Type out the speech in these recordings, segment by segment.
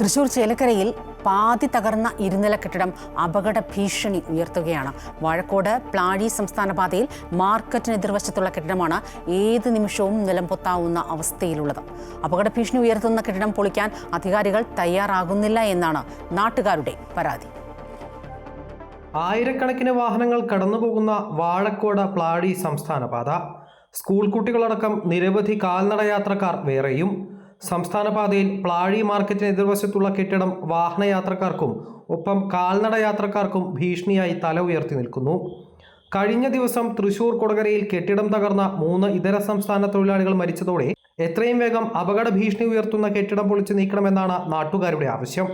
തൃശൂർ ചേലക്കരയിൽ പാതി തകർന്ന ഇരുനില കെട്ടിടം അപകട ഭീഷണി ഉയർത്തുകയാണ്. വാഴക്കോട് പ്ലാഴി സംസ്ഥാന പാതയിൽ മാർക്കറ്റിന് എതിർവശത്തുള്ള കെട്ടിടമാണ് ഏത് നിമിഷവും നിലംപൊത്താവുന്ന അവസ്ഥയിലുള്ളത്. അപകട ഭീഷണി ഉയർത്തുന്ന കെട്ടിടം പൊളിക്കാൻ അധികാരികൾ തയ്യാറാകുന്നില്ല എന്നാണ് നാട്ടുകാരുടെ പരാതി. ആയിരക്കണക്കിന് വാഹനങ്ങൾ കടന്നുപോകുന്ന വാഴക്കോട് പ്ലാഴി സംസ്ഥാന പാത. സ്കൂൾ കുട്ടികളടക്കം നിരവധി കാൽനടയാത്രക്കാർ വേറെയും സംസ്ഥാന പാതയിൽ പ്ലാഴി മാർക്കറ്റിന് എതിർവശത്തുള്ള കെട്ടിടം വാഹനയാത്രക്കാർക്കും ഒപ്പം കാൽനട യാത്രക്കാർക്കും ഭീഷണിയായി തല ഉയർത്തി നിൽക്കുന്നു. കഴിഞ്ഞ ദിവസം തൃശൂർ കൊടകരയിൽ കെട്ടിടം തകർന്ന മൂന്ന് ഇതര സംസ്ഥാന തൊഴിലാളികൾ മരിച്ചതോടെ എത്രയും വേഗം അപകട ഭീഷണി ഉയർത്തുന്ന കെട്ടിടം പൊളിച്ചു നീക്കണമെന്നാണ് നാട്ടുകാരുടെ ആവശ്യം.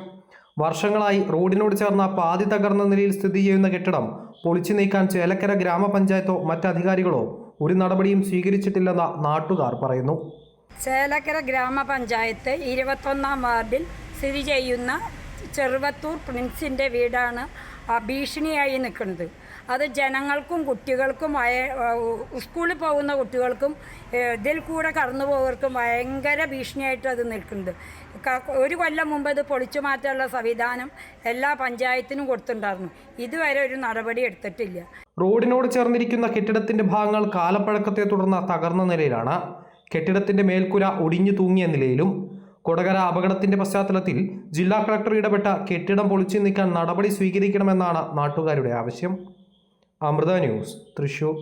വർഷങ്ങളായി റോഡിനോട് ചേർന്ന പാതി തകർന്ന നിലയിൽ സ്ഥിതി ചെയ്യുന്ന കെട്ടിടം പൊളിച്ചു നീക്കാൻ ചേലക്കര ഗ്രാമപഞ്ചായത്തോ മറ്റധികാരികളോ ഒരു നടപടിയും സ്വീകരിച്ചിട്ടില്ലെന്ന് നാട്ടുകാർ പറയുന്നു. ചേലക്കര ഗ്രാമപഞ്ചായത്ത് ഇരുപത്തൊന്നാം വാർഡിൽ സ്ഥിതി ചെയ്യുന്ന ചെറുവത്തൂർ പ്രിൻസിന്റെ വീടാണ് ഭീഷണിയായി നിൽക്കുന്നത്. അത് ജനങ്ങൾക്കും കുട്ടികൾക്കും വയ സ്കൂളിൽ പോകുന്ന കുട്ടികൾക്കും ഇതിൽ കൂടെ കടന്നു പോകുന്നവർക്കും ഭയങ്കര ഭീഷണിയായിട്ട് അത് നിൽക്കുന്നത്. ഒരു കൊല്ലം മുമ്പ് ഇത് പൊളിച്ചു മാറ്റാനുള്ള സംവിധാനം എല്ലാ പഞ്ചായത്തിനും കൊടുത്തിട്ടുണ്ടായിരുന്നു. ഇതുവരെ ഒരു നടപടി എടുത്തിട്ടില്ല. റോഡിനോട് ചേർന്നിരിക്കുന്ന കെട്ടിടത്തിന്റെ ഭാഗങ്ങൾ കാലപ്പഴക്കത്തെ തുടർന്ന് തകർന്ന നിലയിലാണ്. കെട്ടിടത്തിന്റെ മേൽക്കുര ഒടിഞ്ഞു തൂങ്ങിയ നിലയിലും കൊടകര അപകടത്തിന്റെ പശ്ചാത്തലത്തിൽ ജില്ലാ കളക്ടർ ഇടപെട്ട കെട്ടിടം പൊളിച്ചു നീക്കാൻ നടപടി സ്വീകരിക്കണമെന്നാണ് നാട്ടുകാരുടെ ആവശ്യം. അമൃത ന്യൂസ് തൃശൂർ.